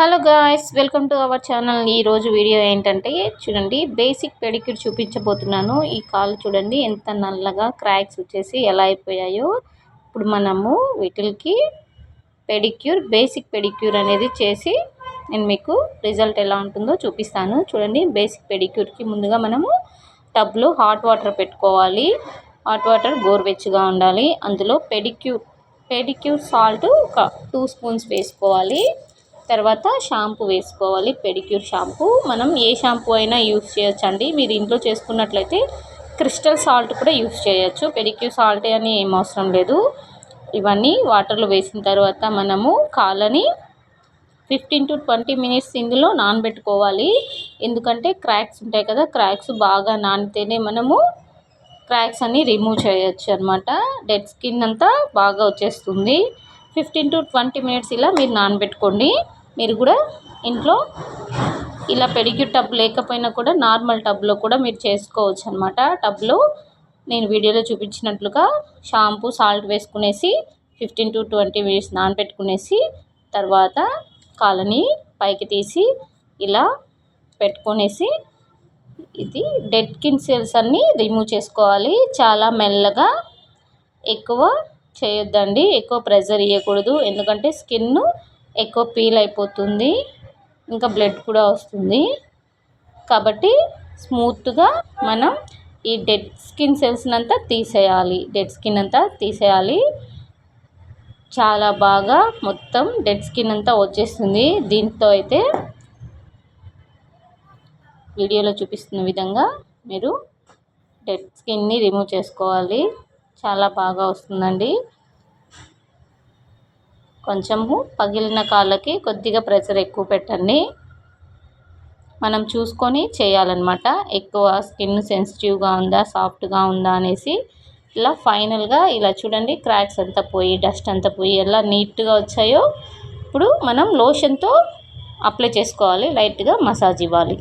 Hello guys welcome to our channel ఈరోజు video ఏంటంటే చూడండి బేసిక్ పెడిక్యూర్ చూపించబోతున్నాను. ఈ కాలు చూడండి ఎంత నల్లగా క్రాక్స్ వచ్చేసి ఎలా అయిపోయాయో. ఇప్పుడు మనము వీటికి పెడిక్యూర్ బేసిక్ పెడిక్యూర్ అనేది చేసి నేను మీకు రిజల్ట్ ఎలా ఉంటుందో చూపిస్తాను. చూడండి బేసిక్ పెడిక్యూర్కి ముందుగా మనము టబ్లో హాట్ వాటర్ పెట్టుకోవాలి. హాట్ వాటర్ గోరువెచ్చగా ఉండాలి. అందులో పెడిక్యూర్ పెడిక్యూర్ సాల్ట్ ఒక టూ స్పూన్స్ వేసుకోవాలి. తర్వాత షాంపూ వేసుకోవాలి. Pedicure shampoo. మనం ఏ షాంపూ అయినా యూస్ చేయొచ్చండి. మీరు ఇంట్లో చేసుకున్నట్లయితే క్రిస్టల్ సాల్ట్ కూడా యూస్ చేయొచ్చు. పెడిక్యూర్ సాల్ట్ అని ఏం అవసరం లేదు. ఇవన్నీ వాటర్లో వేసిన తర్వాత మనము కాళ్ళని ఫిఫ్టీన్ టు ట్వంటీ మినిట్స్ ఇందులో నానబెట్టుకోవాలి. ఎందుకంటే క్రాక్స్ ఉంటాయి కదా క్రాక్స్ బాగా నానితేనే మనము క్రాక్స్ అన్నీ రిమూవ్ చేయొచ్చు అనమాట డెడ్ స్కిన్ అంతా బాగా వచ్చేస్తుంది. ఫిఫ్టీన్ టు ట్వంటీ మినిట్స్ ఇలా మీరు నానబెట్టుకోండి. మీరు కూడా ఇంట్లో ఇలా పెడిక్యూర్ టబ్ లేకపోయినా కూడా నార్మల్ టబ్లో కూడా మీరు చేసుకోవచ్చు అనమాట టబ్లో నేను వీడియోలో చూపించినట్లుగా షాంపూ సాల్ట్ వేసుకునేసి ఫిఫ్టీన్ టు ట్వంటీ మినిట్స్ నానబెట్టుకునేసి తర్వాత కాలని పైకి తీసి ఇలా పెట్టుకునేసి ఇది డెడ్ కిన్ సెల్స్ అన్నీ రిమూవ్ చేసుకోవాలి. చాలా మెల్లగా ఎక్కువ చేయొద్దండి. ఎక్కువ ప్రెజర్ ఇవ్వకూడదు ఎందుకంటే స్కిన్ ఎక్కువ పీల్ అయిపోతుంది. ఇంకా బ్లడ్ కూడా వస్తుంది. కాబట్టి స్మూత్గా మనం ఈ డెడ్ స్కిన్ సెల్స్ అంతా తీసేయాలి. డెడ్ స్కిన్ అంతా తీసేయాలి. చాలా బాగా మొత్తం డెడ్ స్కిన్ అంతా వచ్చేస్తుంది. దీంతో అయితే వీడియోలో చూపిస్తున్న విధంగా మీరు డెడ్ స్కిన్ని రిమూవ్ చేసుకోవాలి. చాలా బాగా వస్తుందండి. కొంచెము పగిలిన కాళ్ళకి కొద్దిగా ప్రెషర్ ఎక్కువ పెట్టండి. మనం చూసుకొని చేయాలన్నమాట. ఎక్కువ స్కిన్ సెన్సిటివ్గా ఉందా సాఫ్ట్గా ఉందా అనేసి ఇలా ఫైనల్గా ఇలా చూడండి క్రాక్స్ అంతా పోయి డస్ట్ అంతా పోయి ఎలా నీట్గా వచ్చాయో. ఇప్పుడు మనం లోషన్తో అప్లై చేసుకోవాలి లైట్గా మసాజ్ ఇవ్వాలి.